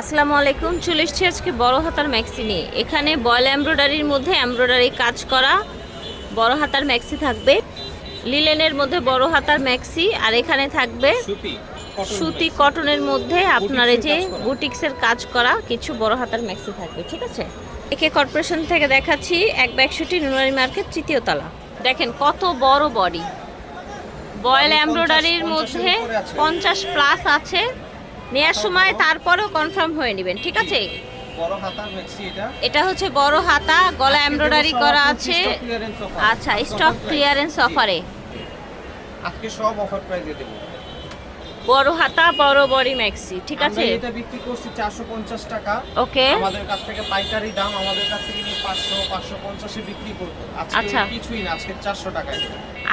আসসালামু আলাইকুম চলে এসেছি আজকে বড় হাতার ম্যাক্সি নিয়ে। এখানে বয়েল এমব্রয়ডারির মধ্যে এমব্রয়ডারি কাজ করা বড় হাতার ম্যাক্সি থাকবে। লিলেনের মধ্যে বড় হাতার ম্যাক্সি আর এখানে থাকবে সুতি। কটনের মধ্যে আপনার এই যে বুটিক্সের কাজ করা কিছু বড় হাতার ম্যাক্সি থাকবে ঠিক আছে? একে কর্পোরেশন থেকে দেখাচ্ছি এক ব্যাগশুটি নুনারি মার্কেট তৃতীয় তলা। দেখেন কত বড় বডি বয়েল এমব্রয়ডারির মধ্যে পঞ্চাশ প্লাস আছে। নেওয়ার সময় তারপরেও কনফার্ম হয়ে নেবেন ঠিক আছে? এটা। হচ্ছে বড় হাতা গলা এমব্রয়ডারি করা আছে। আচ্ছা স্টক ক্লিয়ারেন্স অফারে আজকে সব অফার প্রাইসে দেবো। বড় হাতা বড় বডি ম্যাক্সি ঠিক আছে? এটা বিক্রি করছি 450 টাকা। ওকে। আমাদের কাছ থেকে পাইকারি দাম আমাদের কাছ থেকে নিয়ে 500 550 এ বিক্রি করব। আজকে আচ্ছা। কিছুই না আজকে 400 টাকায়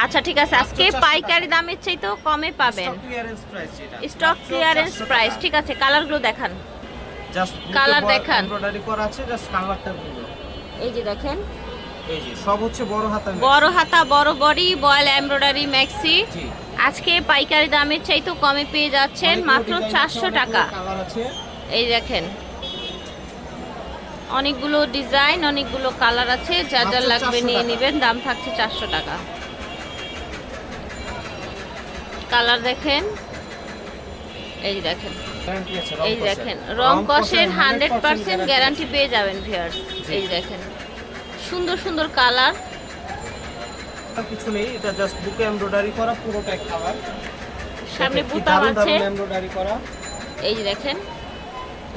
আচ্ছা ঠিক আছে। আজকে মাত্র 400 পাইকারি দামের চাইতেও কমে পাবেন। স্টক ক্লিয়ারেন্স প্রাইস এটা। স্টক ক্লিয়ারেন্স প্রাইস ঠিক আছে। কালারগুলো দেখান। জাস্ট কালার দেখান। এমব্রয়ডারি করা আছে জাস্ট কালারটা এই যে দেখেন। এই যে সব হচ্ছে বড় হাতার বড় হাতা বড় বডি বয়েল এমব্রয়ডারি ম্যাক্সি। জি। আজকে পাইকারি দামের চাইতেও কমে পেয়ে যাচ্ছেন মাত্র চারশো টাকা। এই দেখেন। অনেকগুলো ডিজাইন অনেকগুলো কালার আছে। যা যা লাগবে নিয়ে। নেবেন দাম থাকছে চারশো টাকা। কালার দেখেন। এই দেখেন। এই দেখেন। রং কষের হান্ড্রেড পার্সেন্ট গ্যারান্টি পেয়ে যাবেন ভিয়ার্স এই দেখেন। সুন্দর সুন্দর কালার। কিছু নেই এটা জাস্ট বুকে এমব্রয়ডারি করা পুরোটাই কালার সামনে বুতাম আছে। এমব্রয়ডারি করা। এই যে দেখেন।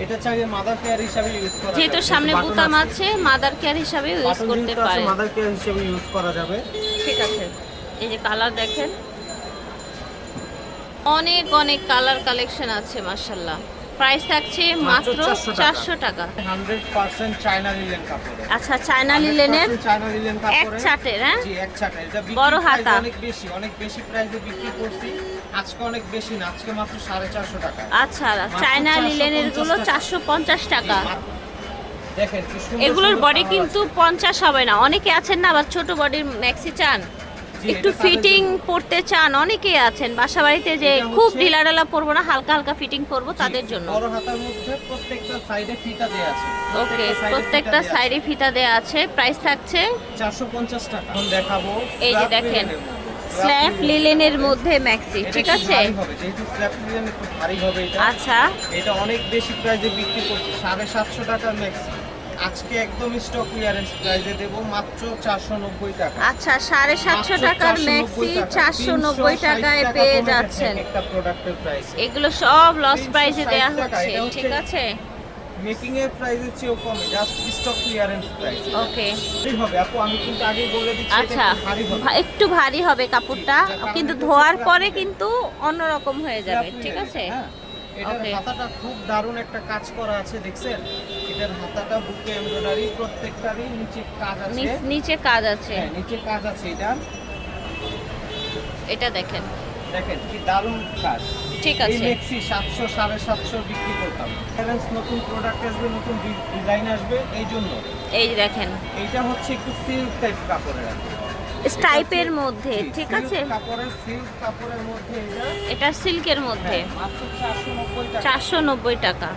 এটা চাইলে মাদার কেয়ার হিসাবে ইউজ করা যেহেতু সামনে বুতাম আছে। মাদার কেয়ার হিসাবে ইউজ করতে পারেন। মাদার কেয়ার হিসাবে ইউজ করা যাবে। ঠিক আছে। এই যে কালার দেখেন। অনেক অনেক কালার কালেকশন আছে মাশাল্লাহ প্রাইস থাকছে মাত্র মাত্র 400 টাকা। চারশো টাকা। 100% চায়না লিলেন কাপড়ে আচ্ছা চায়না লিলেনের এক চাটের হ্যাঁ? বড় হাতা। অনেক বেশি অনেক বেশি প্রাইসে বিক্রি করছি। আজকে অনেক বেশি না আজকে মাত্র 450 টাকা। আচ্ছা চায়না লিলেনেরগুলো চারশো পঞ্চাশ টাকা। এগুলোর বডি কিন্তু পঞ্চাশ হবে না। অনেকে আছেন না আবার ছোট বডির ম্যাক্সি চান। একটু ফিটিং। পড়তে চান অনেকেই আছেন বাসা বাড়িতে যে খুব ঢিলা ঢালা পরবো না হালকা হালকা ফিটিং করব জি, তাদের জন্য। বড় হাতার মধ্যে প্রত্যেকটা সাইডে ফিতা দেয়া আছে। ওকে প্রত্যেকটা দেয়া। সাইডে ফিতা দেওয়া আছে প্রাইস থাকছে 450 টাকা। এখন দেখাবো। এই যে দেখেন স্ল্যাব লিলেনের মধ্যে। ম্যাক্সি ঠিক আছে? যেহেতু স্ল্যাব লিনেন একটু ভারী হবে এটা। আচ্ছা। এটা অনেক বেশি প্রাইসে বিক্রি করছি সাড়ে সাতশো টাকার ম্যাক্সি আজকে একদম স্টক ক্লিয়ারেন্স প্রাইসে দেব মাত্র চারশো নব্বই টাকা। আচ্ছা সাড়ে সাতশো মাত্র টাকার 490 ম্যাক্সি টাকা। চারশো নব্বই টাকায় পেয়ে যাচ্ছেন। একটা প্রোডাক্টের প্রাইস এগুলো সব লস 360 প্রাইসে দেওয়া হচ্ছে ঠিক আছে? মেকিং এর প্রাইসের চেয়েও কমে just stock clearance price okay হবে আপু আমি কিন্তু আগে বলে দিচ্ছি আচ্ছা একটু ভারী হবে। কাপড়টা কিন্তু ধোয়ার পরে কিন্তু অন্যরকম হয়ে যাবে ঠিক আছে? হ্যাঁ। এটার হাতাটা খুব দারুণ একটা কাজ করা আছে দেখছেন? এটার হাতাটা বুকে এমব্রয়ডারি প্রত্যেকটারই নিচে কাজ আছে। নিচে কাজ আছে। হ্যাঁ নিচে কাজ আছে এটা। এটা দেখেন। দেখেন কি দারুণ কাজ। ঠিক এই আছে। মেক্সি সাতশো সাড়ে সাতশো বিক্রি করতাম। নতুন প্রোডাক্ট আসবে নতুন ডিজাইন আসবে এই জন্য এই দেখেন। এইটা হচ্ছে একটু সিল্ক টাইপ কাপড়ের আর কি। স্টাইপের মধ্যে ঠিক আছে? এটা। সিল্কের মধ্যে। হ্যাঁ, চারশো নব্বই টাকা।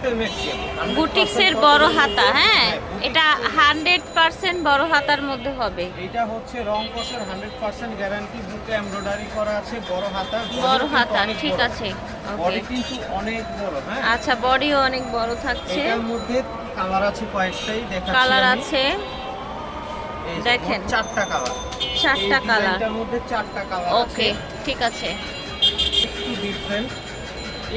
বুটিক্সের বড় হাতা হ্যাঁ? এটা হান্ড্রেড পার্সেন্ট বড় হাতার মধ্যে হবে। এটা হচ্ছে রং কষের হান্ড্রেড পার্সেন্ট গ্যারান্টি বুকে এমব্রয়ডারি করা আছে বড় হাতা। বড় হাতা ঠিক আছে বডি কিন্তু অনেক বড় হ্যাঁ? আচ্ছা বডিও অনেক বড় থাকছে। এটার মধ্যে কালার আছে কয়েকটাই দেখাচ্ছি কালার আছে। দেখেন। চারটা কালার চারটা কালার মধ্যে চারটা কালার ওকে ঠিক আছে। একটু ডিফারেন্ট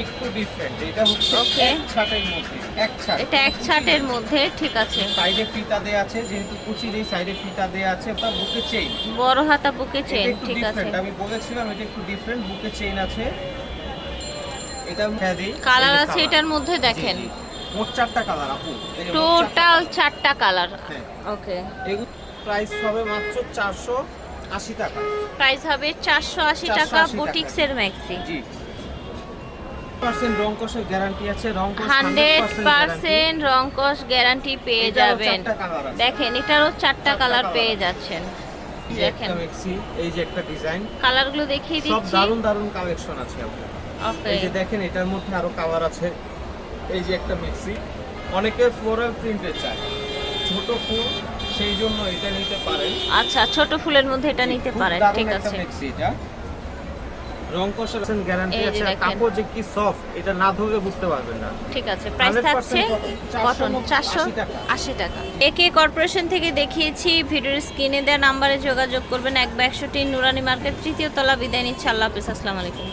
একটু ডিফারেন্ট এটা হচ্ছে. এক ছাটের মধ্যে এক ছাট। এটা এক ছাটের মধ্যে ঠিক আছে। সাইডে ফিতা দেয়া আছে যেহেতু কুচির এই সাইডে ফিতা দেয়া আছে তার বুকে চেইন বড় হাতা বুকে একটু ঠিক আছে। আমি বলেছিলাম এটা একটু ডিফারেন্ট বুকে চেইন আছে। এটা ফ্যাদি কালার আছে এটার মধ্যে দেখেন। মোট চারটা কালার আপু। টোটাল চারটা কালার। ওকে এগুলো প্রাইস হবে মাত্র চারশো আশি টাকা। প্রাইস হবে চারশো আশি 480 টাকা টাকা। বুটিক্সের ম্যাক্সি। জি। রং কষের গ্যারান্টি আছে রং হান্ড্রেড 100% পার্সেন্ট গ্যারান্টি পেয়ে যাবেন। চারটা colour আছে। দেখেন এটারও চারটা চারটা কালার পেয়ে যাচ্ছেন। এই যে দেখেন। একটা এই যে একটা ডিজাইন কালারগুলো দেখিয়ে সব দিচ্ছি। দারুণ দারুণ কালেকশন আছে আপনার। এই যে দেখেন এটার মধ্যে আরও কালার আছে। এই যে একটা মেক্সি অনেকে ফ্লোরাল প্রিন্টের চায়। ছোট ফুল সেই জন্য এটা নিতে পারেন। আচ্ছা ছোট ফুলের মধ্যে এটা নিতে পারেন ঠিক আছে। এটা। রং কষার গ্যারান্টি আছে কাপড় যে কি সফট এটা না ধরে বুঝতে পারবেন না। ঠিক আছে প্রাইস থাকছে কটন 480 টাকা। আশি টাকা। একে কর্পোরেশন থেকে দেখিয়েছি ভিডিওর স্ক্রিনে দেওয়া নাম্বারে যোগাযোগ করবেন। এক বা একশোটি নুরানি মার্কেট তৃতীয় তলা বিদায় নিচ্ছে। আল্লাহ হাফিজ আসসালামু আলাইকুম।